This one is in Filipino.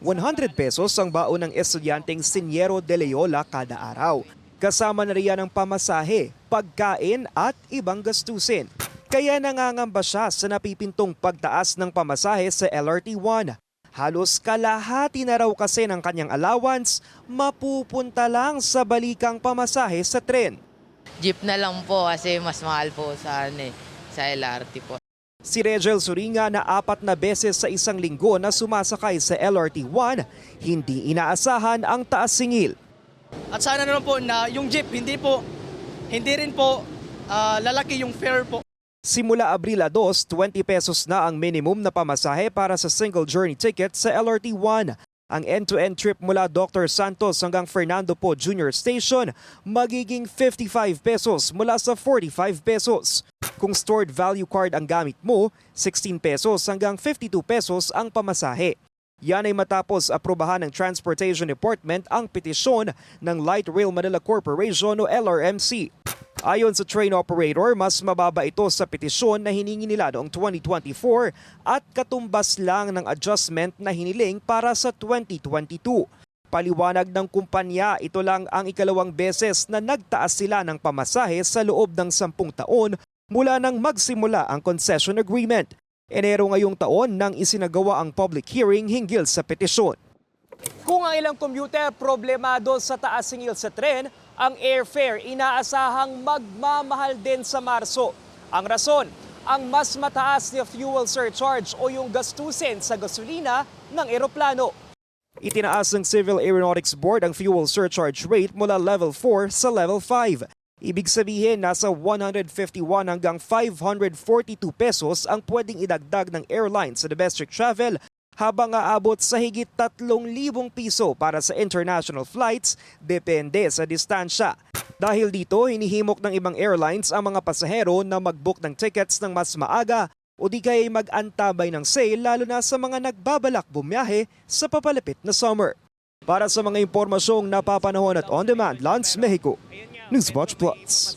100 pesos ang baon ng estudyanteng Siniero de Leola kada araw. Kasama na riyan ang pamasahe, pagkain at ibang gastusin. Kaya nangangamba siya sa napipintong pagtaas ng pamasahe sa LRT1. Halos kalahati na raw kasi ng kanyang allowance mapupunta lang sa balikang pamasahe sa tren. Jeep na lang po kasi mas mahal po sa, ano, eh, sa LRT po. Si Regel Suringa na apat na beses sa isang linggo na sumasakay sa LRT1, hindi inaasahan ang taas singil. At sana naman po na yung jeep hindi po hindi rin po ah, lalaki yung fare po. Simula Abril 2, 20 pesos na ang minimum na pamasahe para sa single journey ticket sa LRT1. Ang end-to-end trip mula Dr. Santos hanggang Fernando Po Junior Station magiging 55 pesos mula sa 45 pesos. Kung stored value card ang gamit mo, 16 pesos hanggang 52 pesos ang pamasahe. Yan ay matapos aprobahan ng Transportation Department ang petisyon ng Light Rail Manila Corporation o LRMC. Ayon sa train operator, mas mababa ito sa petisyon na hiningi nila noong 2024 at katumbas lang ng adjustment na hiniling para sa 2022. Paliwanag ng kumpanya, ito lang ang ikalawang beses na nagtaas sila ng pamasahe sa loob ng sampung taon mula nang magsimula ang concession agreement. Enero ngayong taon nang isinagawa ang public hearing hinggil sa petisyon. Kung ang ilang commuter problemado sa taas singil sa tren, ang airfare inaasahang magmamahal din sa Marso. Ang rason, ang mas mataas na fuel surcharge o yung gastusin sa gasolina ng eroplano. Itinaas ng Civil Aeronautics Board ang fuel surcharge rate mula level 4 sa level 5. Ibig sabihin, nasa 151 hanggang 542 pesos ang pwedeng idagdag ng airline sa domestic travel habang aabot sa higit 3,000 piso para sa international flights depende sa distansya. Dahil dito, hinihimok ng ibang airlines ang mga pasahero na mag-book ng tickets ng mas maaga o di kaya mag-antabay ng sale lalo na sa mga nagbabalak bumiyahe sa papalapit na summer. Para sa mga impormasyong napapanahon at on-demand, Lance Mexico, Newswatch Plus.